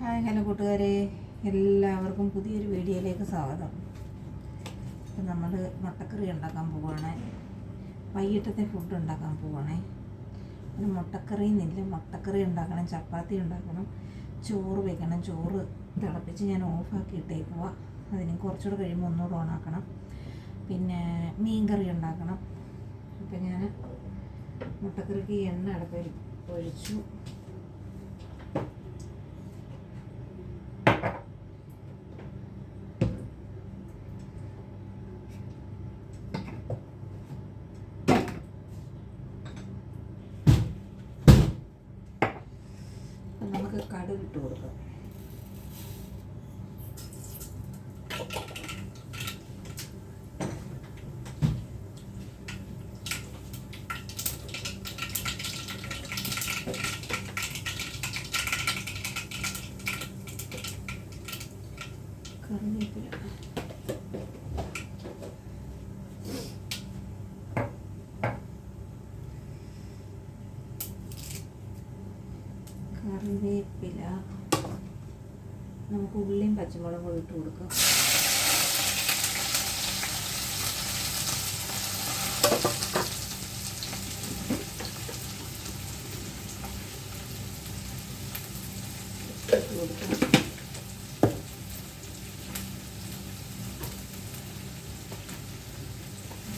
Hi hello കൂട്ടുകാരെ. എല്ലാവർക്കും പുതിയൊരു വീഡിയോയിലേക്ക് സ്വാഗതം. ഇപ്പം നമ്മൾ മുട്ടക്കറി ഉണ്ടാക്കാൻ പോവുകയാണ് വൈകിട്ടത്തെ ഫുഡ് ഉണ്ടാക്കാൻ പോവുകയാണ് പിന്നെ മുട്ടക്കറി മുട്ടക്കറി ഉണ്ടാക്കണം ചപ്പാത്തി ഉണ്ടാക്കണം ചോറ് വെക്കണം ചോറ് തിളപ്പിച്ച് ഞാൻ ഓഫാക്കി ഇട്ടേക്കുക അതിന് കുറച്ചുകൂടെ കഴിയുമ്പോൾ ഒന്നുകൂടെ ഓണാക്കണം പിന്നെ മീൻ കറി ഉണ്ടാക്കണം. അപ്പം ഞാൻ മുട്ടക്കറിക്ക് എണ്ണ അടക്കം ഒഴിച്ചു അപ്പം നമുക്ക് കടുക് ഇട്ട് കൊടുക്കാം കറിവേപ്പില കറിവേപ്പില നമുക്ക് ഉള്ളിയും പച്ചമുളകും ഇട്ട് കൊടുക്കാം ഇട്ട് കൊടുക്കാം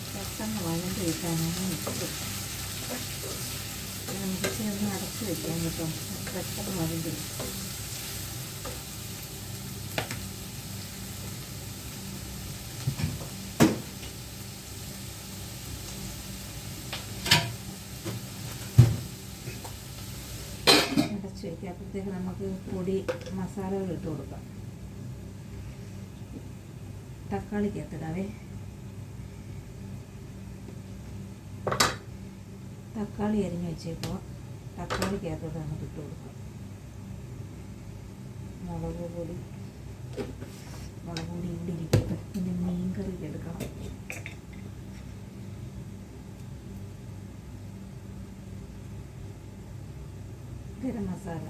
പെട്ടെന്ന് വഴണ്ട് കിട്ടാനാണ് ഇട്ടത് നമുക്ക് ചേർന്ന് അടച്ച് വെക്കാൻ കേട്ടോ പെട്ടെന്ന് വഴണ്ട് കിട്ടും അപ്പോഴത്തേക്ക് നമുക്ക് പൊടി മസാലകൾ ഇട്ട് കൊടുക്കാം. തക്കാളിക്ക് എത്തിടാവേ തക്കാളി അരിഞ്ഞ് വെച്ചേക്കുക തക്കാളിക്കകത്തോട്ട് നമുക്ക് ഇട്ട് കൊടുക്കാം. മുളക് പൊടി. മുളക് പൊടി ഇവിടെ ഇരിക്കട്ടെ. പിന്നെ മീൻ കറിക്ക് എടുക്കണം. ഗരം മസാല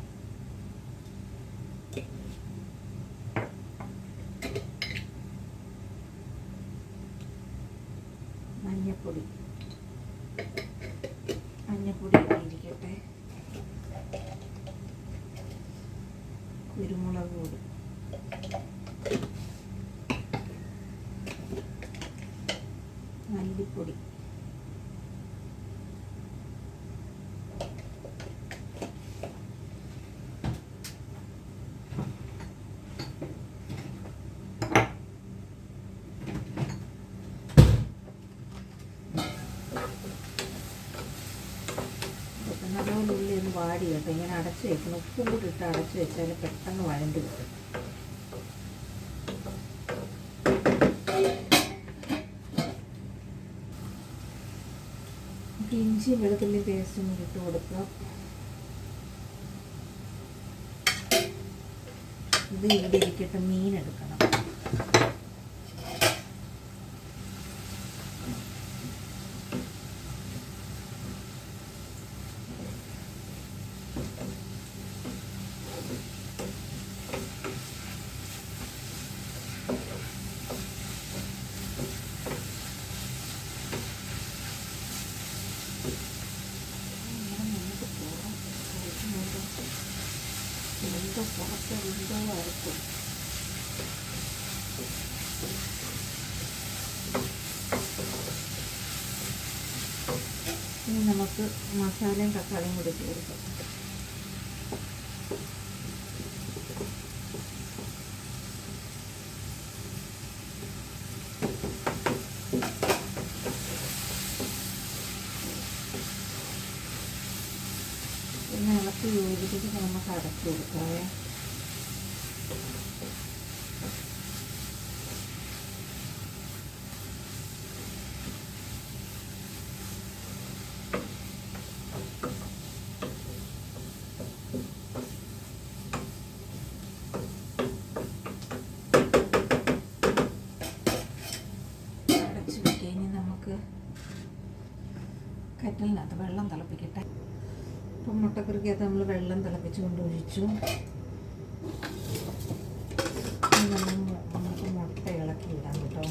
മഞ്ഞപ്പൊടി മഞ്ഞപ്പൊടി ഇവിടെ ഇരിക്കട്ടെ കുരുമുളക് പൊടി മല്ലിപ്പൊടി ഉള്ളി ഒന്ന് വാടി കേട്ടോ. ഇങ്ങനെ അടച്ചു വെക്കണം. ഉപ്പും കൂടി ഇട്ട് അടച്ചു വെച്ചാൽ പെട്ടെന്ന് വഴണ്ടി കിട്ടും. ഇഞ്ചി വെളുത്തുള്ളി പേസ്റ്റും കൂടി ഇട്ട് കൊടുക്കുക. ഇത് ഇവിടെ ഇരിക്കട്ടെ മീൻ എടുക്കണം. അടച്ചു കൊടുക്കാവേ അടച്ചു വെക്കുക ഇനി നമുക്ക് കറ്റലിനകത്ത് വെള്ളം ഇപ്പം നമ്മൾ വെള്ളം തിളപ്പിച്ച് കൊണ്ട് ഒഴിച്ചു ഇനി നമ്മൾ മു- നമുക്ക് മുട്ട ഇളക്കി ഇടാം കേട്ടോ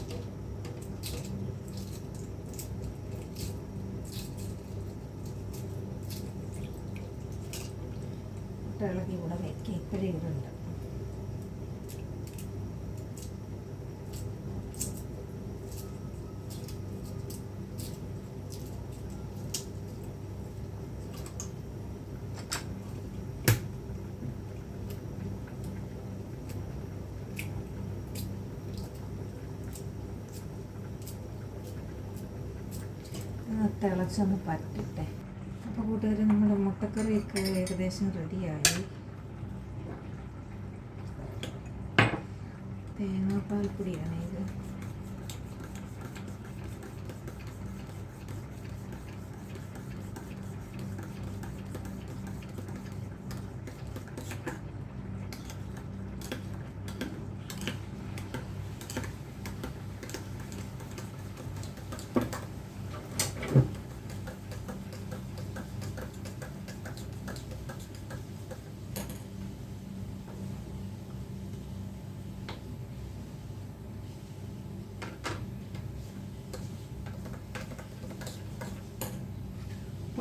മുട്ട ഇളക്കി ഇവിടെ വെക്കുക ഇപ്പോഴേ ഇടുന്നുണ്ട് ആ തിളച്ചൊന്ന് പറ്റട്ടെ അപ്പോൾ കൂട്ടുകാർ നമ്മുടെ മുട്ടക്കറിയൊക്കെ ഏകദേശം റെഡിയായി. തേങ്ങാപ്പാൽ ഇത്.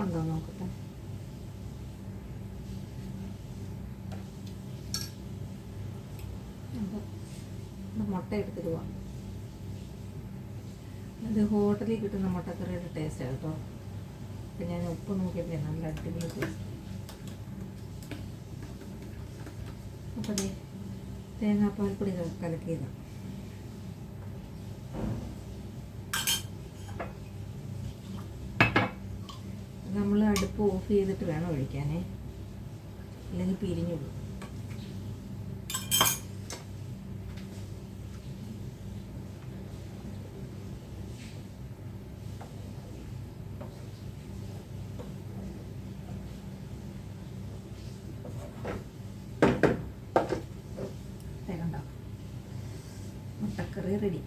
ഉണ്ടോ നോക്കട്ടെ. മുട്ട എടുത്തിട്ട് പോവാം ഇത് ഹോട്ടലിൽ കിട്ടുന്ന മുട്ടക്കറിയുടെ ടേസ്റ്റാണ് കേട്ടോ. അപ്പം ഞാൻ ഉപ്പ് നോക്കിയപ്പോഴേ നല്ല അടിപൊളി ടേസ്റ്റ് അപ്പോൾ തേങ്ങാപ്പാൽപ്പൊടി കലക്കിയതാണ് അടുപ്പ് ഓഫ് ചെയ്തിട്ട് വേണം ഒഴിക്കാനേ. അല്ലെങ്കിൽ പിരിഞ്ഞു പോകും. കണ്ട? മുട്ടക്കറി റെഡി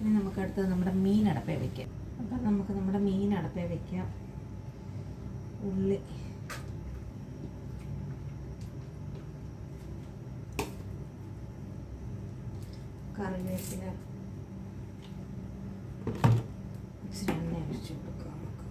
ഇനി നമുക്ക് അടുത്തത് നമ്മുടെ മീൻ അടപ്പേ വെക്കാം. അപ്പം നമുക്ക് നമ്മുടെ മീൻ അടുപ്പേ വെക്കാം. ഉള്ളി കറിവേപ്പില ഇച്ചിരി എണ്ണ ഒഴിച്ച് കൊടുക്കാം നമുക്ക്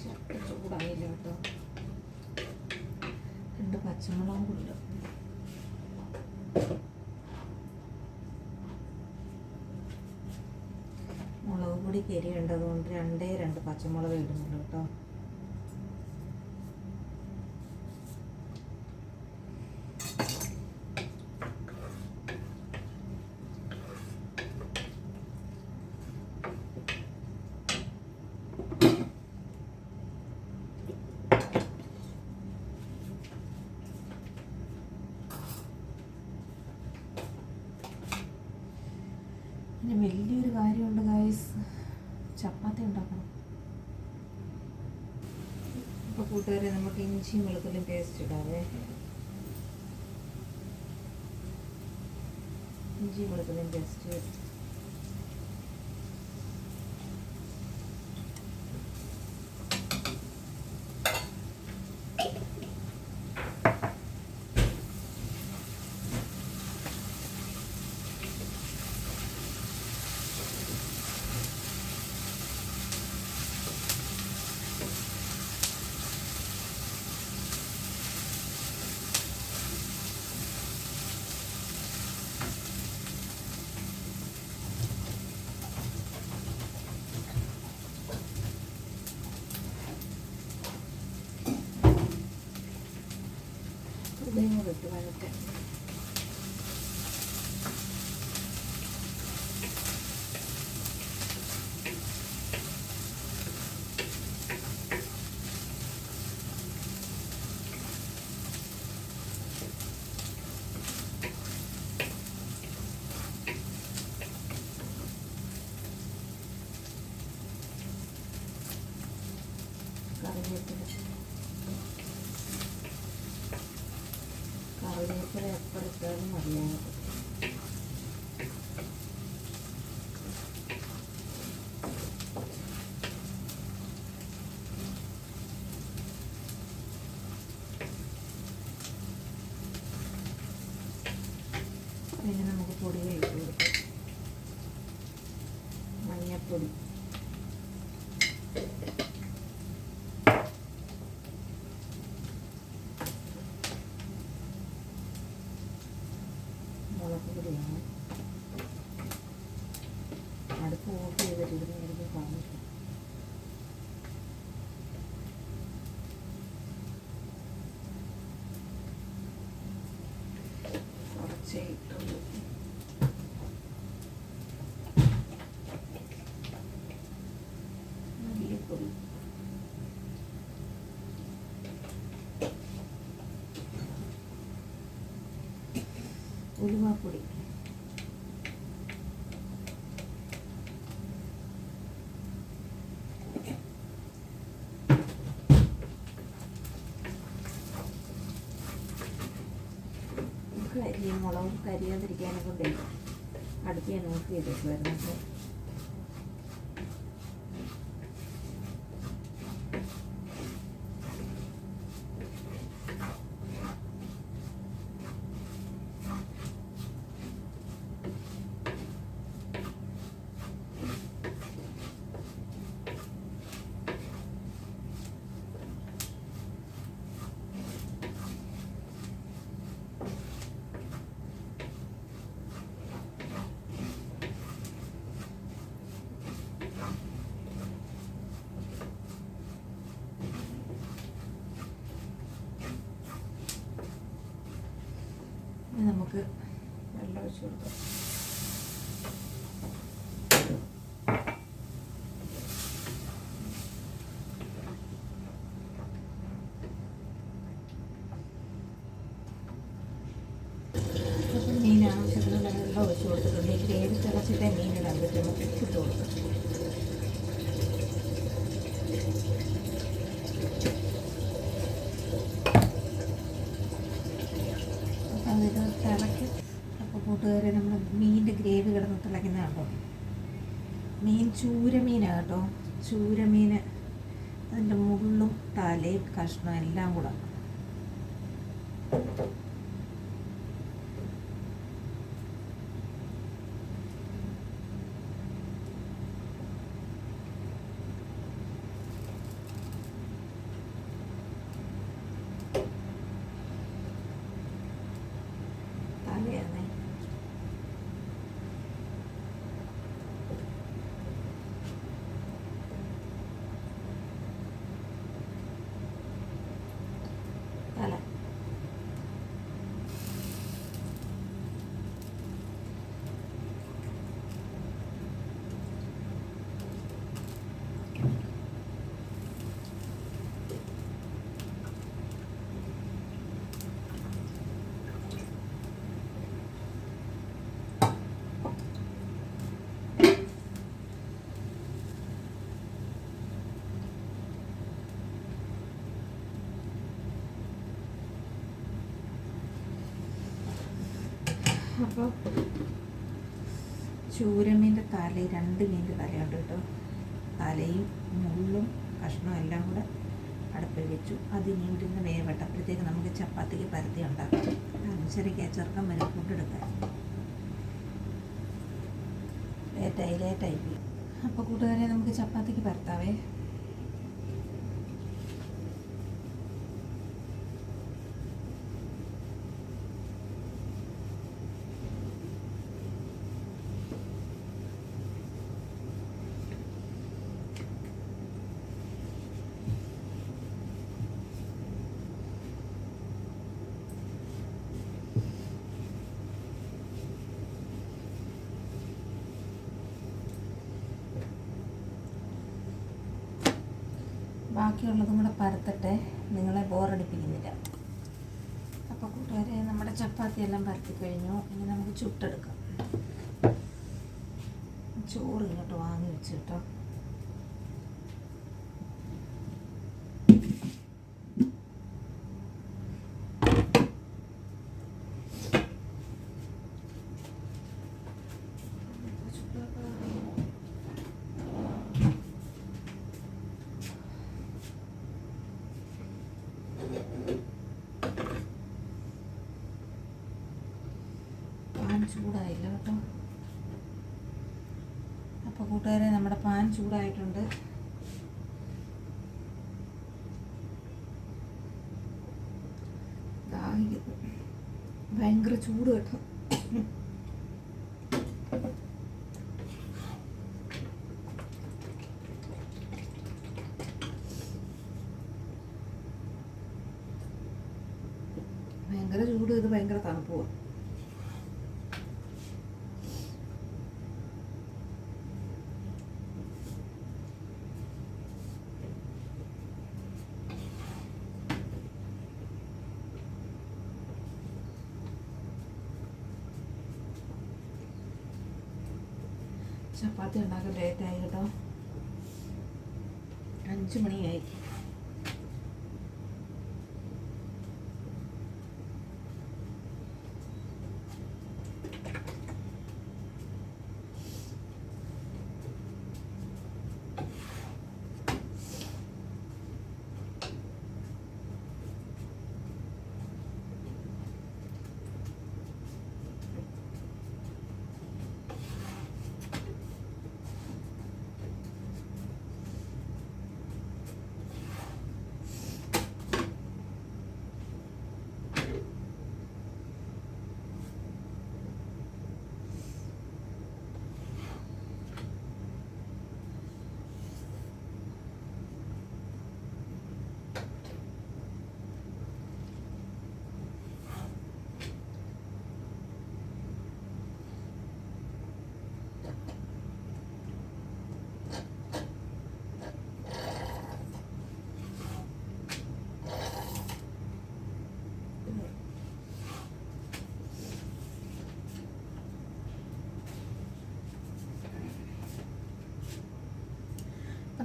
ചക്ക ചൂടായില്ല കേട്ടോ രണ്ട് പച്ചമുളകും കൂടി ഇടും കരിയേണ്ടതുകൊണ്ട് രണ്ടേ രണ്ട് പച്ചമുളക് ഇടുന്നുള്ളൂ കേട്ടോ പിന്നെ വലിയൊരു കാര്യമുണ്ട് ഗായ്സ് ചപ്പാത്തി ഉണ്ടാക്കണം അപ്പോൾ കൂട്ടുകാരെ നമുക്ക് ഇഞ്ചിയും വെളുത്തുള്ളിയും പേസ്റ്റ് ഇടാവേ ഇഞ്ചിയും വെളുത്തുള്ളിയും പേസ്റ്റ് കറിവേപ്പില കറിവേപ്പില എപ്പോൾ ഇട്ടാലും മതിയാകും പിന്നെ നമുക്ക് പൊടികൾ ഇട്ട് കൊടുക്കാം മഞ്ഞൾപ്പൊടി മുളക് പൊടിയാണ് അടുപ്പ് ഓഫ് ചെയ്തിട്ടിരുന്ന് എനിക്ക് ഉലുവാപ്പൊടി കരിയും മുളകും കരിയാതിരിക്കാനൊക്കെ അടുത്ത് ഞാൻ ഓഫ് ചെയ്തേക്കുമായിരുന്നു അപ്പോൾ ഇനി നമുക്ക് വെള്ളം ഒഴിച്ചു കൊടുക്കാം. മീൻ ആവശ്യത്തിനുള്ള വെള്ളം ഒഴിച്ചു കൊടുത്തിട്ടുണ്ട്. ഈ ഗ്രേവി തിളച്ചിട്ടേ മീൻ ഇടാൻ പറ്റും ഇട്ട് കൊടുക്കാം അപ്പം അതിത് തിളയ്ക്കും അപ്പോൾ കൂട്ടുകാരെ നമ്മൾ മീനിന്റെ ഗ്രേവി കിടന്ന് തിളയ്ക്കുന്ന കേട്ടോ മീൻ ചൂരമീനാണ് കേട്ടോ ചൂരമീൻ അതിന്റെ മുള്ളും തലയും കഷ്ണം എല്ലാം കൂടെ തലയാണ് തല അപ്പോൾ ചൂരമീന്റെ തല രണ്ട് മീന്റെ തലയുണ്ട് കേട്ടോ. തലയും മുള്ളും കഷ്ണവും എല്ലാം കൂടെ അടുപ്പിൽ വെച്ചു. അത് ഇനി വേവട്ടപ്പോഴത്തേക്ക് നമുക്ക് ചപ്പാത്തിക്ക് പരത്തി ഉണ്ടാക്കാം. അനുസരിക്കുക ചെറുക്കം വരെ. ഫുഡ് എടുക്കാൻ. ലേറ്റായി ലേറ്റായി. അപ്പോൾ കൂട്ടുകാരെ നമുക്ക് ചപ്പാത്തിക്ക് പരത്താവേ. ബാക്കിയുള്ളതും കൂടെ പരത്തട്ടെ. നിങ്ങളെ ബോറടിപ്പിക്കുന്നില്ല. അപ്പോൾ കൂട്ടുകാരെ നമ്മുടെ ചപ്പാത്തി എല്ലാം പരത്തി കഴിഞ്ഞു. ഇനി നമുക്ക് ചുട്ടെടുക്കാം. ചോറ് ഇങ്ങോട്ട് വാങ്ങി വെച്ച് കേട്ടോ ചൂടായില്ല കേട്ടോ അപ്പോൾ കൂട്ടുകാരെ നമ്മുടെ പാൻ ചൂടായിട്ടുണ്ട്. ദാഹിക്കുന്നു ഭയങ്കര ചൂട് കേട്ടോ ഭയങ്കര ചൂട് ഇത് ഭയങ്കര തണുപ്പുമാണ് ചപ്പാത്തി ഉണ്ടാക്കാൻ ലേറ്റായി കേട്ടോ. അഞ്ച് മണിയായി.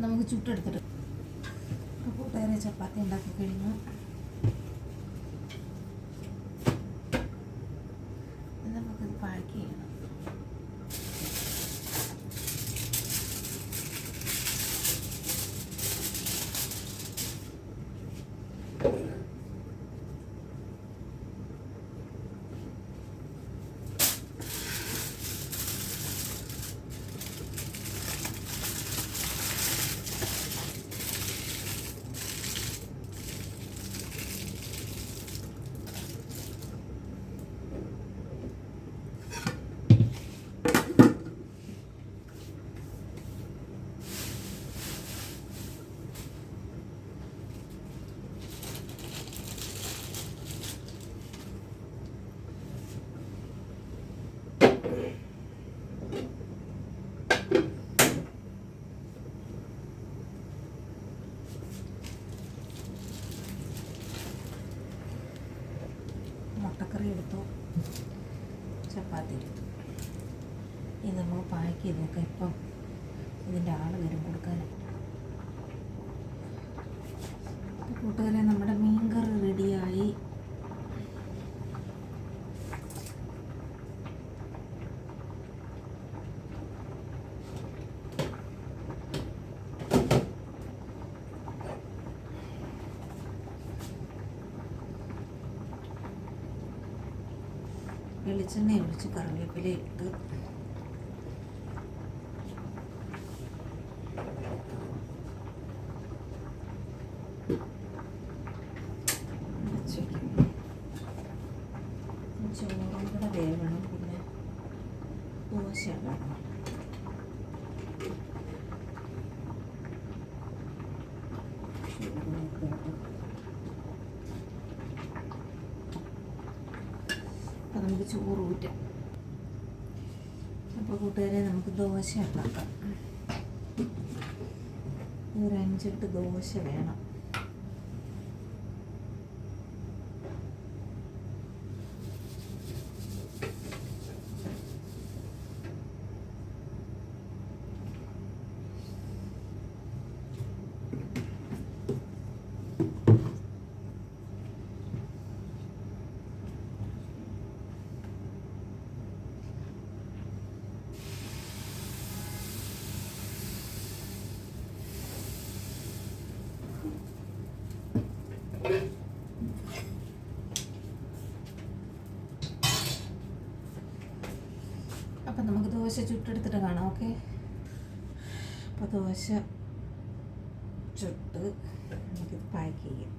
നമുക്ക് ചുട്ടെടുത്തിട്ട്. കൂട്ടുകാരെ ചപ്പാത്തി ഉണ്ടാക്കി കഴിഞ്ഞു ഇനി നമുക്കിത് പാക്ക് ചെയ്യണം മുട്ടക്കറി എടുത്തു ചപ്പാത്തി എടുത്തു ഇത് നോക്കാം ഇപ്പം ഇതിന്റെ ആൾ വരും കൊടുക്കാൻ കൂട്ടുകാരെ നമ്മുടെ മീൻകറി റെഡിയായി വെളിച്ചെണ്ണ ഒഴിച്ച് കറിവേപ്പില ഇട്ട് അടച്ച് വയ്ക്കും. ചോറും കൂടെ വേവണം പിന്നെ ദോശ വേണം ചോറിനൊക്കെ വേണം. അപ്പം നമുക്ക് ചോറ് ഊറ്റാം അപ്പോൾ കൂട്ടുകാരെ നമുക്ക് ദോശ ഉണ്ടാക്കാം. ഒരു അഞ്ചെട്ട് ദോശ വേണം. ദോശ ചുട്ടെടുത്തിട്ട് കാണാം ഓക്കെ? അപ്പോൾ ദോശ ചുട്ട് നമുക്കിത് പാക്ക് ചെയ്യാം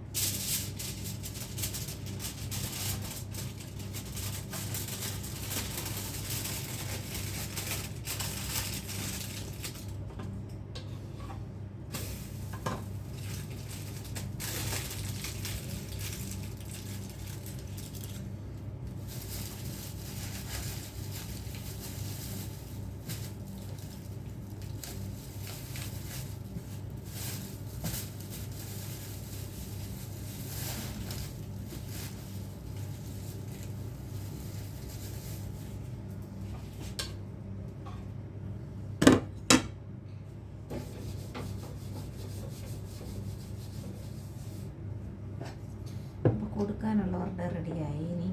അപ്പോൾ കൊടുക്കാനുള്ളവരുടെ റെഡിയായി. ഇനി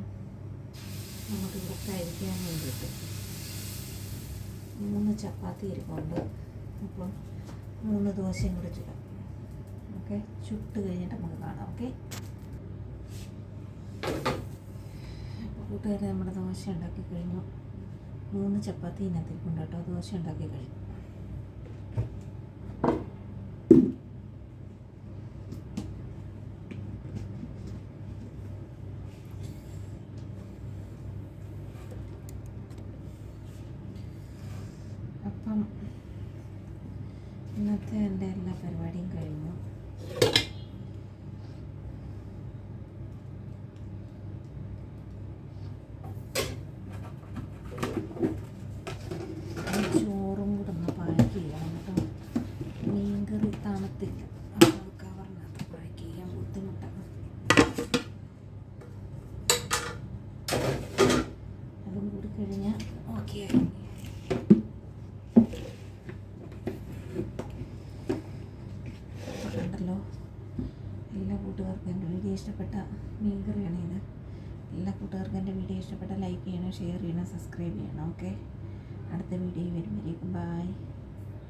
നമുക്ക് ഇവിടെ കഴിക്കാൻ വേണ്ടിയിട്ട് മൂന്ന് ചപ്പാത്തി ഇരിപ്പുണ്ട്. അപ്പോൾ മൂന്ന് ദോശയും കൂടെ ചുടാം. ഓക്കെ? ചുട്ട് കഴിഞ്ഞിട്ട് നമുക്ക് കാണാം. ഓക്കെ? കൂട്ടുകാർ നമ്മുടെ ദോശ ഉണ്ടാക്കി കഴിഞ്ഞു. മൂന്ന് ചപ്പാത്തി ഇതിനകത്തേക്കുണ്ട് കേട്ടോ. ദോശ ഉണ്ടാക്കി കഴിഞ്ഞു.